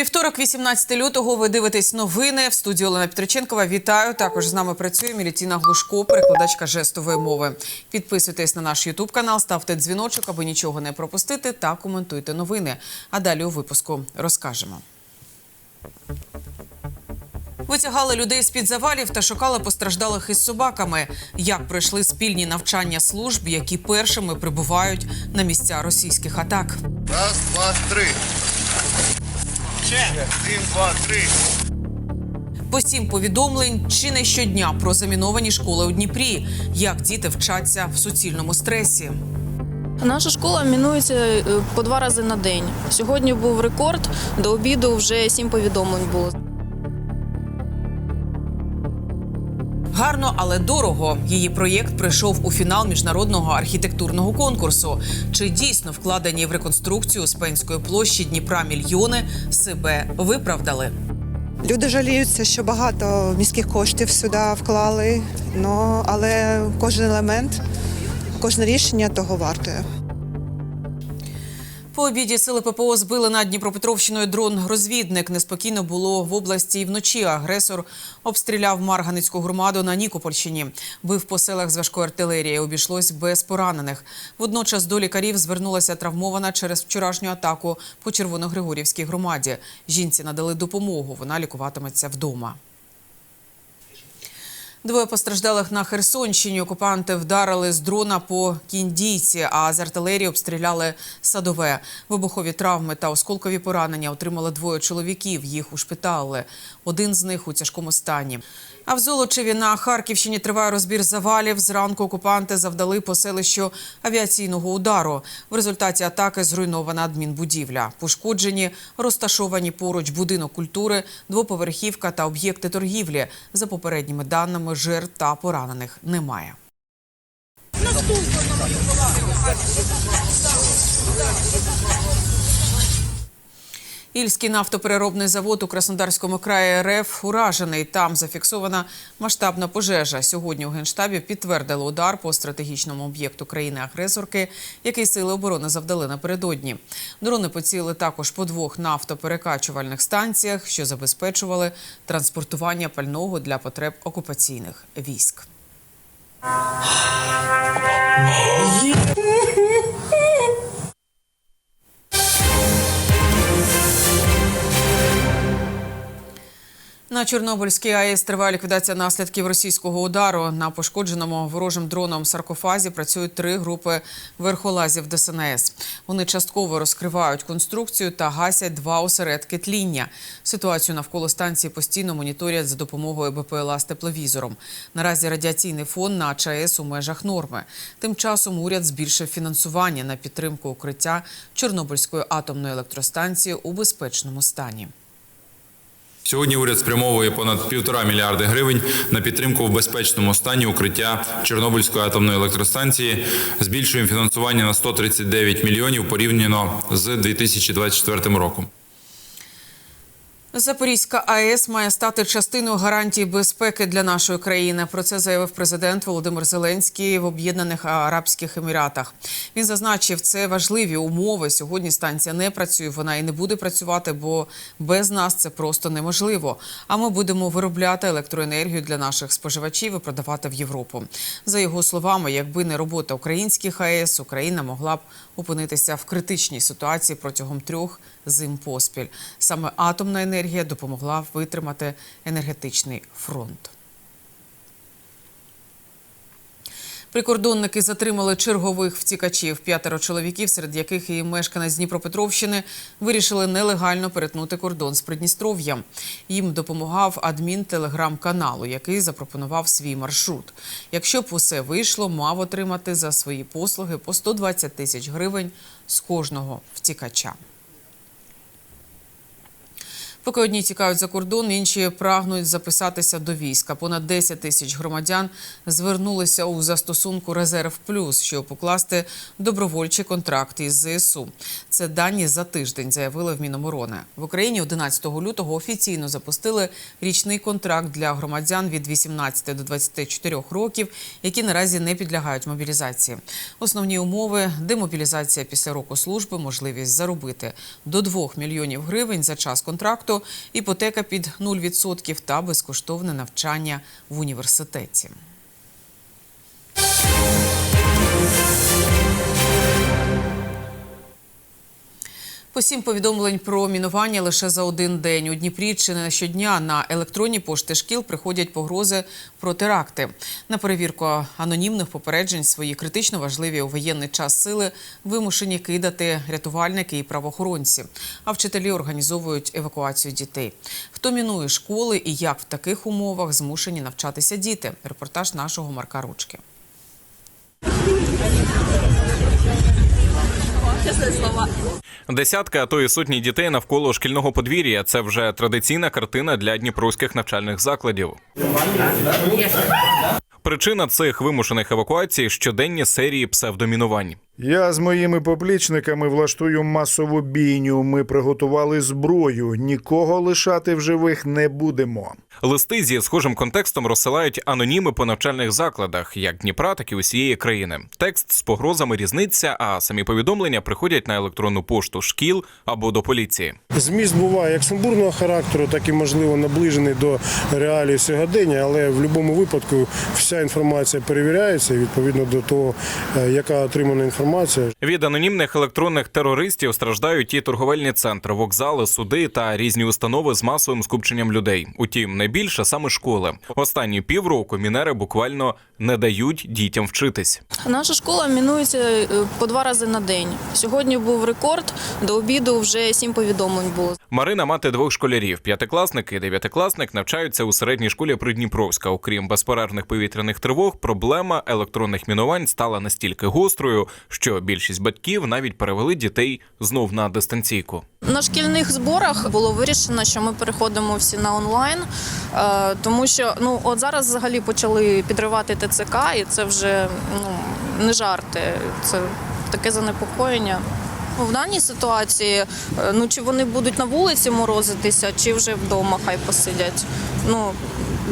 Вівторок, 18 лютого. Ви дивитесь новини в студії Олена Петриченкова. Вітаю. Також з нами працює Мілітіна Глушко, перекладачка жестової мови. Підписуйтесь на наш Ютуб канал, ставте дзвіночок, аби нічого не пропустити, та коментуйте новини. А далі у випуску розкажемо. Витягали людей з під завалів та шукали постраждалих із собаками. Як пройшли спільні навчання служб, які першими прибувають на місця російських атак. Раз, два, три. Один, два, три. По сім повідомлень чи не щодня про заміновані школи у Дніпрі, як діти вчаться в суцільному стресі. Наша школа мінується е, по два рази на день. Сьогодні був рекорд. До обіду вже сім повідомлень було. Гарно, але дорого. Її проєкт прийшов у фінал міжнародного архітектурного конкурсу. Чи дійсно вкладені в реконструкцію Успенської площі Дніпра мільйони себе виправдали? Люди жаліються, що багато міських коштів сюди вклали, але кожен елемент, кожне рішення того вартує. По обіді сили ППО збили над Дніпропетровщиною дрон-розвідник. Неспокійно було в області і вночі. Агресор обстріляв Марганицьку громаду на Нікопольщині. Бив по селах з важкої артилерії. Обійшлось без поранених. Водночас до лікарів звернулася травмована через вчорашню атаку по Червоногригорівській громаді. Жінці надали допомогу. Вона лікуватиметься вдома. Двоє постраждалих на Херсонщині. Окупанти вдарили з дрона по кіндійці, а з артилерії обстріляли садове. Вибухові травми та осколкові поранення отримали двоє чоловіків. Їх ушпитали. Один з них у тяжкому стані. А в Золочеві на Харківщині триває розбір завалів. Зранку окупанти завдали по селищу авіаційного удару. В результаті атаки зруйнована адмінбудівля. Пошкоджені розташовані поруч будинок культури, двоповерхівка та об'єкти торгівлі. За попередніми даними, жертв та поранених немає. Ільський нафтопереробний завод у Краснодарському краї РФ уражений. Там зафіксована масштабна пожежа. Сьогодні у генштабі підтвердили удар по стратегічному об'єкту країни-агресорки, який сили оборони завдали напередодні. Дрони поцілили також по двох нафтоперекачувальних станціях, що забезпечували транспортування пального для потреб окупаційних військ. На Чорнобильській АЕС триває ліквідація наслідків російського удару. На пошкодженому ворожим дроном саркофазі працюють три групи верхолазів ДСНС. Вони частково розкривають конструкцію та гасять два осередки тління. Ситуацію навколо станції постійно моніторять за допомогою БПЛА з тепловізором. Наразі радіаційний фон на ЧАЕС у межах норми. Тим часом уряд збільшив фінансування на підтримку укриття Чорнобильської атомної електростанції у безпечному стані. Сьогодні уряд спрямовує понад півтора мільярди гривень на підтримку в безпечному стані укриття Чорнобильської атомної електростанції. Збільшуємо фінансування на 139 мільйонів порівняно з 2024 роком. Запорізька АЕС має стати частиною гарантій безпеки для нашої країни. Про це заявив президент Володимир Зеленський в Об'єднаних Арабських Еміратах. Він зазначив, це важливі умови. Сьогодні станція не працює, вона і не буде працювати, бо без нас це просто неможливо. А ми будемо виробляти електроенергію для наших споживачів і продавати в Європу. За його словами, якби не робота українських АЕС, Україна могла б опинитися в критичній ситуації протягом трьох зим поспіль. Саме атомна енергія допомогла витримати енергетичний фронт. Прикордонники затримали чергових втікачів. П'ятеро чоловіків, серед яких і мешканець Дніпропетровщини, вирішили нелегально перетнути кордон з Придністров'ям. Їм допомагав адмін телеграм-каналу, який запропонував свій маршрут. Якщо б усе вийшло, мав отримати за свої послуги по 120 тисяч гривень з кожного втікача. Поки одні тікають за кордон, інші прагнуть записатися до війська. Понад 10 тисяч громадян звернулися у застосунку Резерв Плюс, щоб покласти добровольчі контракти із ЗСУ. Це дані за тиждень, заявили в Міноборони. В Україні 11 лютого офіційно запустили річний контракт для громадян від 18 до 24 років, які наразі не підлягають мобілізації. Основні умови демобілізація після року служби, можливість заробити до 2 мільйонів гривень за час контракту, іпотека під 0% та безкоштовне навчання в університеті. По сім повідомлень про мінування лише за один день. У Дніпрі чи не щодня на електронні пошти шкіл приходять погрози про теракти. На перевірку анонімних попереджень свої критично важливі у воєнний час сили вимушені кидати рятувальники і правоохоронці. А вчителі організовують евакуацію дітей. Хто мінує школи і як в таких умовах змушені навчатися діти? Репортаж нашого Марка Ручки. Десятки, а то і сотні дітей навколо шкільного подвір'я. Це вже традиційна картина для дніпровських навчальних закладів. Причина цих вимушених евакуацій щоденні серії псевдомінувань. Я з моїми поплічниками влаштую масову бійню. Ми приготували зброю. Нікого лишати в живих не будемо. Листи зі схожим контекстом розсилають аноніми по навчальних закладах, як Дніпра, так і усієї країни. Текст з погрозами різниця, а самі повідомлення приходять на електронну пошту шкіл або до поліції. Зміст буває як сумбурного характеру, так і можливо наближений до реалій сьогодення, але в будь-якому випадку вся інформація перевіряється відповідно до того, е, яка отримана інформація. Від анонімних електронних терористів страждають і торговельні центри, вокзали, суди та різні установи з масовим скупченням людей. Утім, найбільше саме школи. Останні півроку мінери буквально не дають дітям вчитись. Наша школа мінується е, по два рази на день. Сьогодні був рекорд. До обіду вже сім повідомлень було. Марина мати двох школярів. П'ятикласник і дев'ятикласник навчаються у середній школі Придніпровська. Окрім безперервних повітряних тривог, проблема електронних мінувань стала настільки гострою, що більшість батьків навіть перевели дітей знов на дистанційку. На шкільних зборах було вирішено, що ми переходимо всі на онлайн, е, тому що ну от зараз взагалі почали підривати ТЦК, і це вже ну не жарти, це таке занепокоєння. Ну, В даній ситуації, е, ну чи вони будуть на вулиці морозитися, чи вже вдома хай посидять. Ну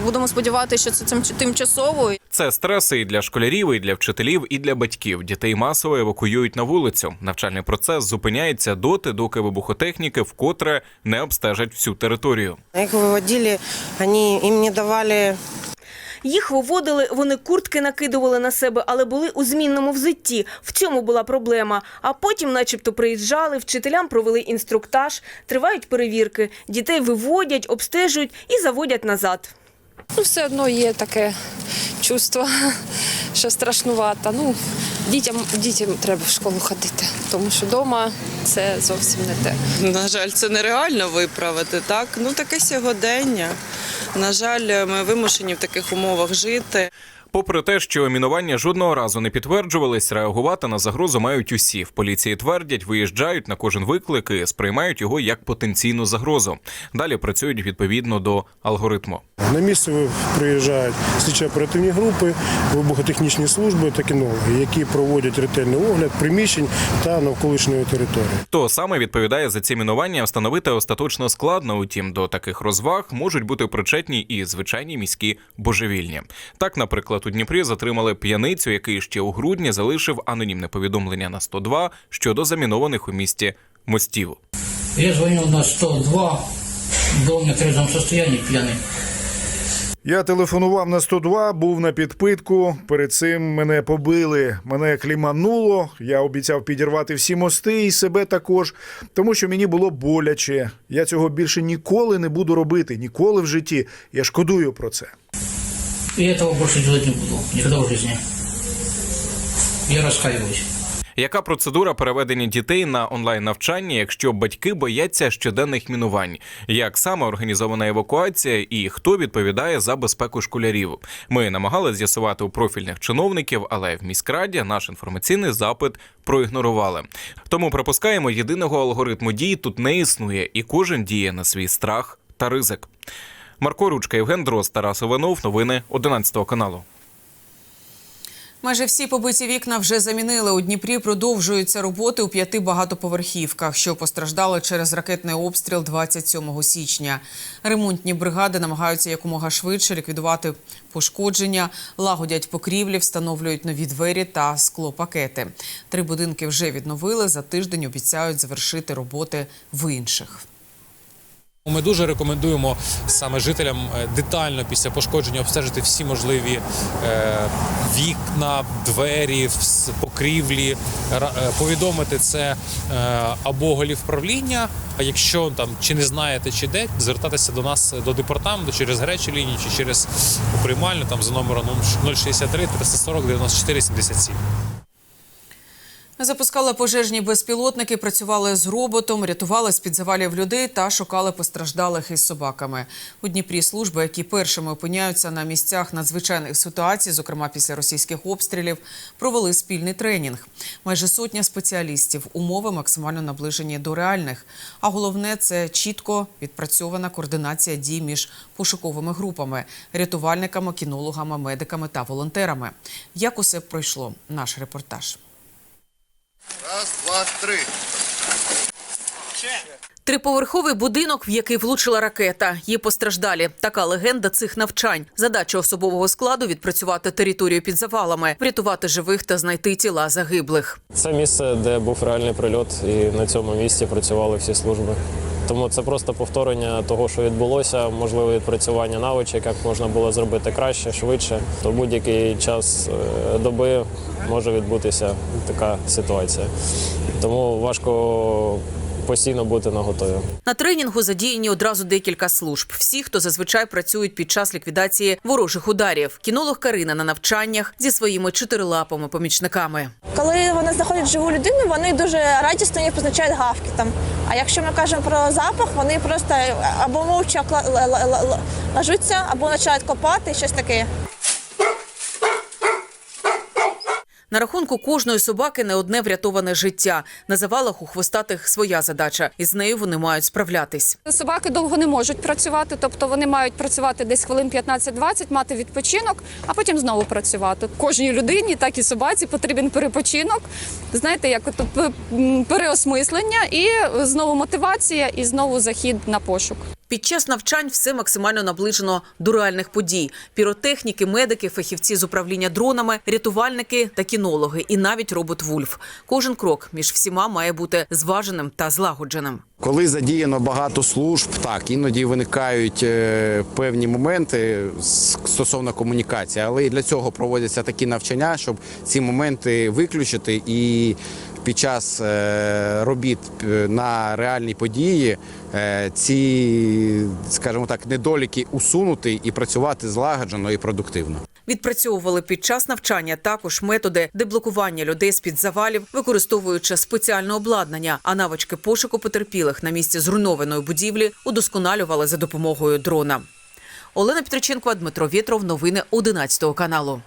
будемо сподіватися, що це цим тимчасово. Це стреси і для школярів, і для вчителів, і для батьків. Дітей масово евакуюють на вулицю. Навчальний процес зупиняється доти, доки вибухотехніки вкотре не обстежать всю територію. Их выводили, они им не давали Їх виводили, вони куртки накидували на себе, але були у змінному взутті. В цьому була проблема. А потім, начебто, приїжджали, вчителям провели інструктаж, тривають перевірки, дітей виводять, обстежують і заводять назад. Ну, все одно є таке чувство, що страшнувато. Ну, дітям, дітям треба в школу ходити, тому що вдома це зовсім не те. На жаль, це нереально виправити. Так, ну таке сьогодення. На жаль, ми вимушені в таких умовах жити. Попри те, що мінування жодного разу не підтверджувались, реагувати на загрозу мають усі. В поліції твердять, виїжджають на кожен виклик і сприймають його як потенційну загрозу. Далі працюють відповідно до алгоритму. На місце приїжджають слідчі оперативні групи, вибухотехнічні служби та кінологи, які проводять ретельний огляд приміщень та навколишньої території. Хто саме відповідає за ці мінування, встановити остаточно складно. Утім, до таких розваг можуть бути причетні і звичайні міські божевільні. Так, наприклад, у Дніпрі затримали п'яницю, який ще у грудні залишив анонімне повідомлення на 102 щодо замінованих у місті мостів. Я звонил на 102, был в нетрезвом состоянии, пьяный. Я телефонував на 102, був на підпитку. Перед цим мене побили, мене клімануло. Я обіцяв підірвати всі мости і себе також, тому що мені було боляче. Я цього більше ніколи не буду робити, ніколи в житті. Я шкодую про це. И этого больше делать не буду, никогда в жизни. Я раскаиваюсь. Яка процедура переведення дітей на онлайн навчання, якщо батьки бояться щоденних мінувань? Як саме організована евакуація і хто відповідає за безпеку школярів? Ми намагалися з'ясувати у профільних чиновників, але в міськраді наш інформаційний запит проігнорували. Тому припускаємо, єдиного алгоритму дій тут не існує, і кожен діє на свій страх та ризик. Марко Ручка, Євген Дрозд, Тарас Іванов. Новини 11 каналу. Майже всі побиті вікна вже замінили. У Дніпрі продовжуються роботи у п'яти багатоповерхівках, що постраждали через ракетний обстріл 27 січня. Ремонтні бригади намагаються якомога швидше ліквідувати пошкодження, лагодять покрівлі, встановлюють нові двері та склопакети. Три будинки вже відновили. За тиждень обіцяють завершити роботи в інших. Ми дуже рекомендуємо саме жителям е, детально після пошкодження обстежити всі можливі е, вікна, двері, покрівлі, е, повідомити це або голівправління. А якщо там чи не знаєте, чи де, звертатися до нас до департаменту через гарячу лінію чи через приймальну там за номером 063 340 94 77. Запускали пожежні безпілотники, працювали з роботом, рятували з-під завалів людей та шукали постраждалих із собаками. У Дніпрі служби, які першими опиняються на місцях надзвичайних ситуацій, зокрема після російських обстрілів, провели спільний тренінг. Майже сотня спеціалістів, умови максимально наближені до реальних. А головне це чітко відпрацьована координація дій між пошуковими групами, рятувальниками, кінологами, медиками та волонтерами. Як усе пройшло? Наш репортаж. Раз, два, три. Триповерховий будинок, в який влучила ракета. Є постраждалі. Така легенда цих навчань. Задача особового складу відпрацювати територію під завалами, врятувати живих та знайти тіла загиблих. Це місце, де був реальний прильот, і на цьому місці працювали всі служби. Тому це просто повторення того, що відбулося, можливе відпрацювання навичок, як можна було зробити краще, швидше. То будь-який час е, доби може відбутися така ситуація. Тому важко постійно бути на готові. На тренінгу задіяні одразу декілька служб. Всі, хто зазвичай працюють під час ліквідації ворожих ударів. Кінолог Карина на навчаннях зі своїми чотирилапими помічниками. Коли вони знаходять живу людину, вони дуже радісно її позначають гавкітом. А якщо ми кажемо про запах, вони просто або мовча кла- л- л- л- л- ложуться, або починають копати, щось таке. На рахунку кожної собаки не одне врятоване життя. На завалах у хвостатих своя задача, і з нею вони мають справлятись. Собаки довго не можуть працювати, тобто вони мають працювати десь хвилин 15-20, мати відпочинок, а потім знову працювати. Кожній людині, так і собаці, потрібен перепочинок. Знаєте, як от переосмислення і знову мотивація, і знову захід на пошук. Під час навчань все максимально наближено до реальних подій: піротехніки, медики, фахівці з управління дронами, рятувальники та кінологи, і навіть робот Вульф. Кожен крок між всіма має бути зваженим та злагодженим. Коли задіяно багато служб, так іноді виникають е, певні моменти стосовно комунікації, але і для цього проводяться такі навчання, щоб ці моменти виключити і під час е, робіт е, на реальні події е, ці, скажімо так, недоліки усунути і працювати злагоджено і продуктивно. Відпрацьовували під час навчання також методи деблокування людей з під завалів, використовуючи спеціальне обладнання. А навички пошуку потерпілих на місці зруйнованої будівлі удосконалювали за допомогою дрона. Олена Петриченкова, Дмитро Вєтров. Новини 11 каналу.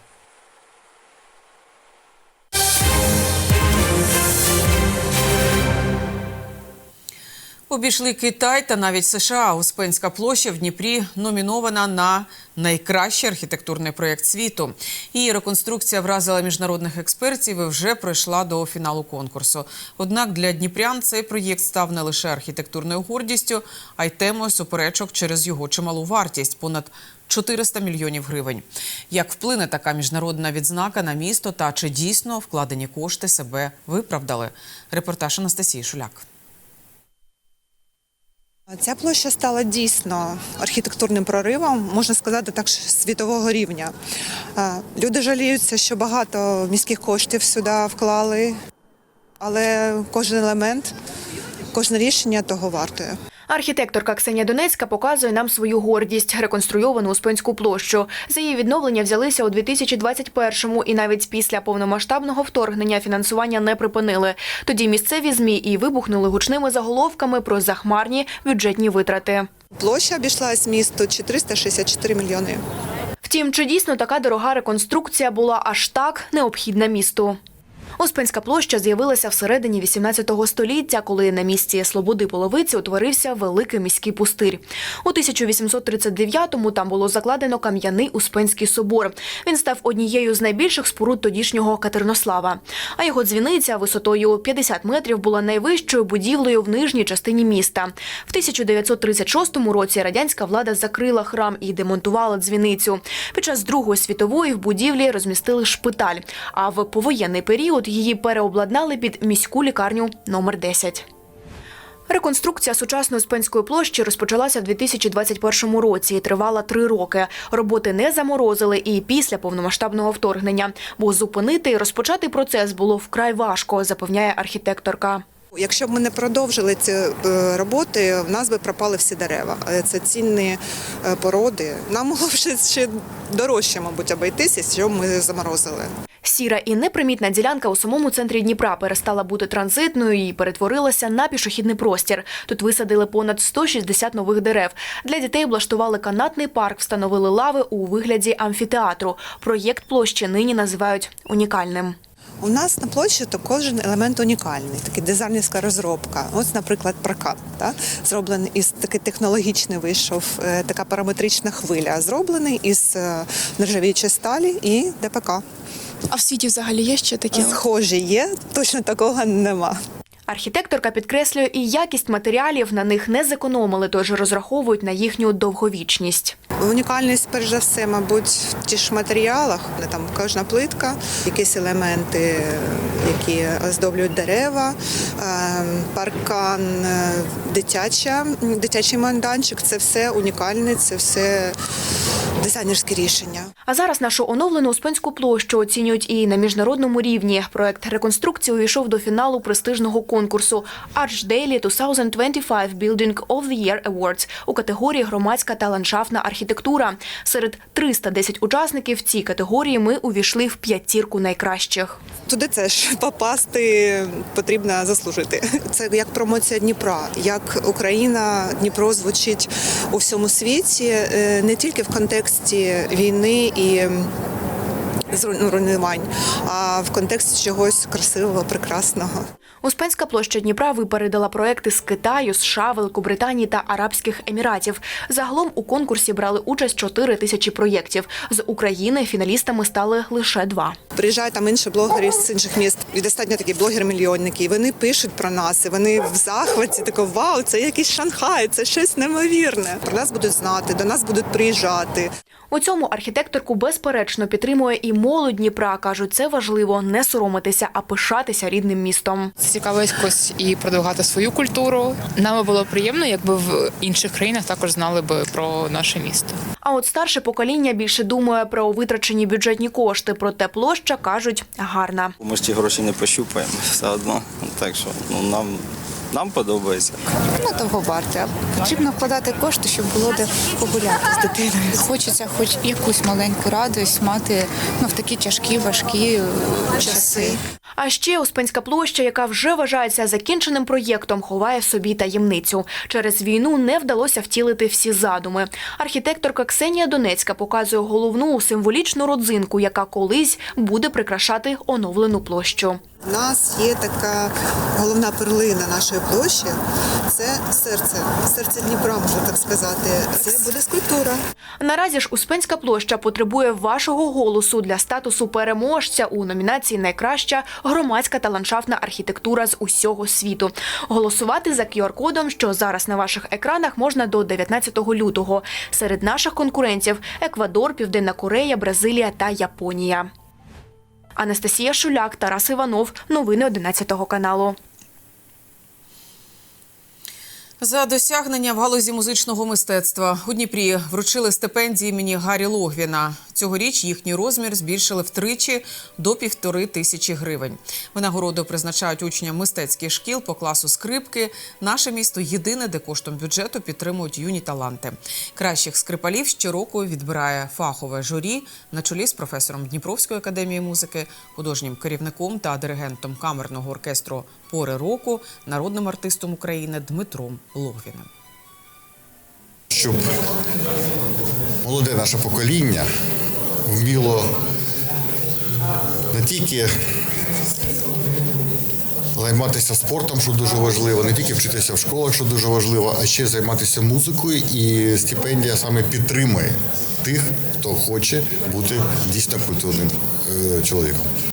Обійшли Китай та навіть США. Успенська площа в Дніпрі номінована на найкращий архітектурний проєкт світу. Її реконструкція вразила міжнародних експертів і вже пройшла до фіналу конкурсу. Однак для дніпрян цей проєкт став не лише архітектурною гордістю, а й темою суперечок через його чималу вартість понад 400 мільйонів гривень. Як вплине така міжнародна відзнака на місто та чи дійсно вкладені кошти себе виправдали? Репортаж Анастасії Шуляк. Ця площа стала дійсно архітектурним проривом, можна сказати, так світового рівня. Люди жаліються, що багато міських коштів сюди вклали, але кожен елемент, кожне рішення того вартує. Архітекторка Ксенія Донецька показує нам свою гордість реконструйовану Успенську площу. За її відновлення взялися у 2021-му і навіть після повномасштабного вторгнення фінансування не припинили. Тоді місцеві змі і вибухнули гучними заголовками про захмарні бюджетні витрати. Площа обійшлась місту 464 мільйони. Втім, чи дійсно така дорога реконструкція була аж так необхідна місту? Успенська площа з'явилася всередині 18 століття, коли на місці Слободи Половиці утворився великий міський пустир. У 1839-му там було закладено кам'яний Успенський собор. Він став однією з найбільших споруд тодішнього Катернослава. А його дзвіниця висотою 50 метрів була найвищою будівлею в нижній частині міста. В 1936 році радянська влада закрила храм і демонтувала дзвіницю. Під час Другої світової в будівлі розмістили шпиталь, а в повоєнний період її переобладнали під міську лікарню номер 10. Реконструкція сучасної Успенської площі розпочалася в 2021 році і тривала три роки. Роботи не заморозили і після повномасштабного вторгнення, бо зупинити і розпочати процес було вкрай важко, запевняє архітекторка. Якщо б ми не продовжили ці е, роботи, в нас би пропали всі дерева. Е, Це цінні е, породи. Нам могло б ще дорожче, мабуть, обійтися, що ми заморозили. Сіра і непримітна ділянка у самому центрі Дніпра перестала бути транзитною і перетворилася на пішохідний простір. Тут висадили понад 160 нових дерев. Для дітей облаштували канатний парк, встановили лави у вигляді амфітеатру. Проєкт площі нині називають унікальним. У нас на площі то кожен елемент унікальний, такий дизайнерська розробка. Ось, наприклад, прокат, та? зроблений із такий технологічний вийшов, е, така параметрична хвиля, зроблений із е, нержавіючої сталі і ДПК. А в світі взагалі є ще такі? Схожі є, точно такого нема. Архітекторка підкреслює і якість матеріалів на них не зекономили, тож розраховують на їхню довговічність. Унікальність, перш за все, мабуть, в ті ж матеріалах. Де Там кожна плитка, якісь елементи, які оздоблюють дерева, е, паркан, е, дитяча, дитячий майданчик це все унікальне, це все дизайнерське рішення. А зараз нашу оновлену Успенську площу оцінюють і на міжнародному рівні. Проект реконструкції увійшов до фіналу престижного конкурсу Arch Daily 2025 Building of the Year Awards у категорії громадська та ландшафтна архітектура. Серед 310 учасників цій категорії ми увійшли в п'ятірку найкращих. Туди це ж попасти потрібно заслужити. Це як промоція Дніпра, як Україна, Дніпро звучить у всьому світі, е, не тільки в контексті війни і руйнувань, а в контексті чогось красивого, прекрасного. Успенська площа Дніпра випередила проекти з Китаю, США, Великобританії та Арабських Еміратів. Загалом у конкурсі брали участь 4 тисячі проєктів. З України фіналістами стали лише два. Приїжджають там інші блогери з інших міст, і достатньо такі блогери-мільйонники. І вони пишуть про нас, і вони в захваті тако вау, це якийсь Шанхай, це щось неймовірне. Про нас будуть знати, до нас будуть приїжджати. У цьому архітекторку безперечно підтримує і молодь Дніпра. кажуть, це важливо не соромитися, а пишатися рідним містом. Це цікаво якось і продвигати свою культуру. Нам було приємно, якби в інших країнах також знали би про наше місто. А от старше покоління більше думає про витрачені бюджетні кошти. Проте площа кажуть гарна. Ми ж ті гроші не пощупаємо все одно. Так що ну, нам, нам подобається. Ну, того варте. Потрібно вкладати кошти, щоб було де погуляти з дитиною. Хочеться хоч якусь маленьку радість мати ну, в такі тяжкі, важкі часи. А ще Успенська площа, яка вже вважається закінченим проєктом, ховає в собі таємницю. Через війну не вдалося втілити всі задуми. Архітекторка Ксенія Донецька показує головну символічну родзинку, яка колись буде прикрашати оновлену площу. У нас є така головна перлина нашої площі. Це серце, серце Дніпра, можна так сказати. Це буде скульптура. Наразі ж Успенська площа потребує вашого голосу для статусу переможця у номінації Найкраща громадська та ландшафтна архітектура з усього світу. Голосувати за QR-кодом, що зараз на ваших екранах, можна до 19 лютого. Серед наших конкурентів Еквадор, Південна Корея, Бразилія та Японія. Анастасія Шуляк, Тарас Іванов. Новини 11 каналу. За досягнення в галузі музичного мистецтва у Дніпрі вручили стипендії імені Гаррі Логвіна. Цьогоріч їхній розмір збільшили втричі до півтори тисячі гривень. Винагороду призначають учням мистецьких шкіл по класу скрипки. Наше місто єдине, де коштом бюджету підтримують юні таланти. Кращих скрипалів щороку відбирає фахове журі на чолі з професором Дніпровської академії музики, художнім керівником та диригентом камерного оркестру Пори року, народним артистом України Дмитром Логвіним. Щоб молоде наше покоління вміло не тільки займатися спортом, що дуже важливо, не тільки вчитися в школах, що дуже важливо, а ще займатися музикою. І стипендія саме підтримує тих, хто хоче бути дійсно культурним е, чоловіком.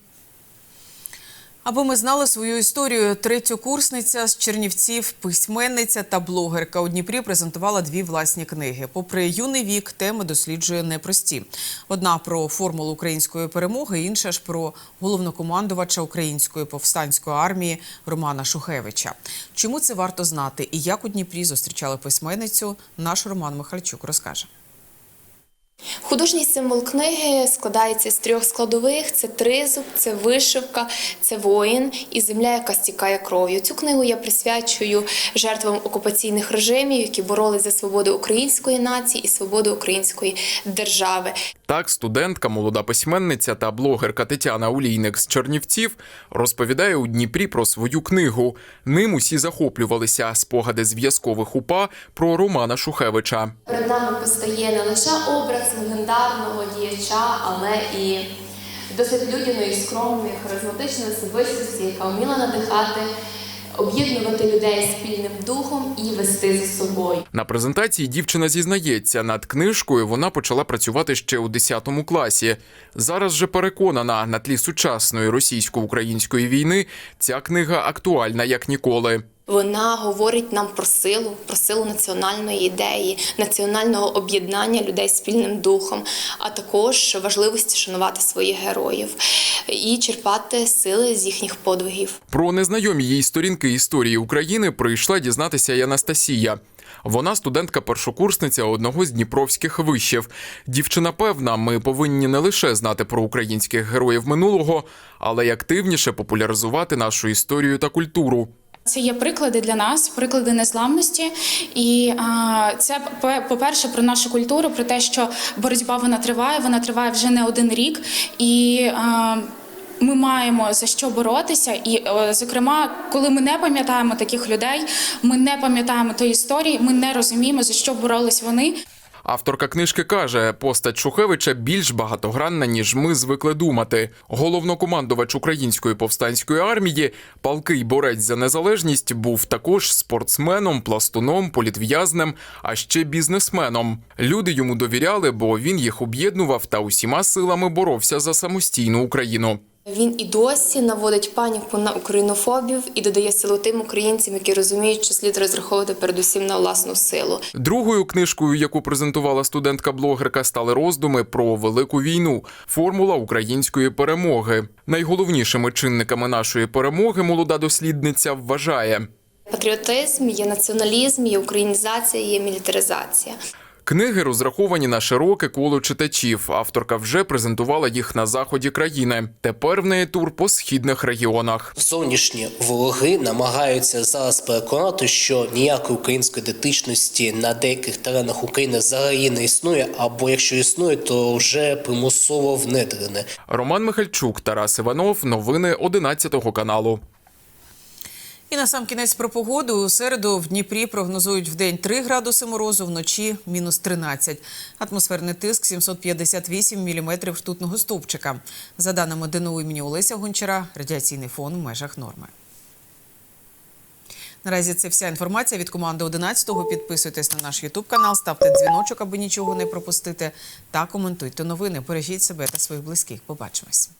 Аби ми знали свою історію, третьокурсниця з Чернівців, письменниця та блогерка у Дніпрі презентувала дві власні книги. Попри юний вік, теми досліджує непрості. Одна про формулу української перемоги, інша ж про головнокомандувача української повстанської армії Романа Шухевича. Чому це варто знати і як у Дніпрі зустрічали письменницю, наш Роман Михальчук розкаже. Художній символ книги складається з трьох складових: це тризуб, це вишивка, це воїн і земля, яка стікає кров'ю. Цю книгу я присвячую жертвам окупаційних режимів, які боролись за свободу української нації і свободу української держави. Так, студентка, молода письменниця та блогерка Тетяна Улійник з Чернівців розповідає у Дніпрі про свою книгу. Ним усі захоплювалися спогади зв'язкових упа про Романа Шухевича. Перед нами постає не лише образ легендарного діяча, але і досить людяної, скромної, харизматичної особистості, яка вміла надихати, об'єднувати людей спільним духом і вести за собою. На презентації дівчина зізнається, над книжкою вона почала працювати ще у 10 класі. Зараз же переконана, на тлі сучасної російсько-української війни ця книга актуальна як ніколи. Вона говорить нам про силу, про силу національної ідеї, національного об'єднання людей спільним духом, а також важливості шанувати своїх героїв і черпати сили з їхніх подвигів. Про незнайомі їй сторінки історії України прийшла дізнатися і Анастасія. Вона студентка-першокурсниця одного з дніпровських вишів. Дівчина певна, ми повинні не лише знати про українських героїв минулого, але й активніше популяризувати нашу історію та культуру. Це є приклади для нас, приклади незламності, і а, це по- по-перше про нашу культуру, про те, що боротьба вона триває, вона триває вже не один рік, і а, ми маємо за що боротися. І, зокрема, коли ми не пам'ятаємо таких людей, ми не пам'ятаємо тої історії, ми не розуміємо за що боролись вони. Авторка книжки каже, постать Шухевича більш багатогранна, ніж ми звикли думати. Головнокомандувач української повстанської армії, палкий борець за незалежність, був також спортсменом, пластуном, політв'язнем, а ще бізнесменом. Люди йому довіряли, бо він їх об'єднував та усіма силами боровся за самостійну Україну. Він і досі наводить паніку на українофобів і додає силу тим українцям, які розуміють, що слід розраховувати передусім на власну силу. Другою книжкою, яку презентувала студентка-блогерка, стали роздуми про велику війну, формула української перемоги. Найголовнішими чинниками нашої перемоги молода дослідниця вважає. Патріотизм, є націоналізм, є українізація, є мілітаризація. Книги розраховані на широке коло читачів. Авторка вже презентувала їх на заході країни. Тепер в неї тур по східних регіонах. Зовнішні вороги намагаються зараз переконати, що ніякої української ідентичності на деяких теренах України взагалі не існує, або якщо існує, то вже примусово внедрене. Роман Михальчук, Тарас Іванов. Новини 11 каналу. І на сам кінець про погоду. У середу в Дніпрі прогнозують в день 3 градуси морозу, вночі мінус 13. Атмосферний тиск 758 міліметрів ртутного стовпчика. За даними ДНУ імені Олеся Гончара, радіаційний фон в межах норми. Наразі це вся інформація від команди 11-го. Підписуйтесь на наш Ютуб канал, ставте дзвіночок, аби нічого не пропустити. Та коментуйте новини. Бережіть себе та своїх близьких. Побачимось.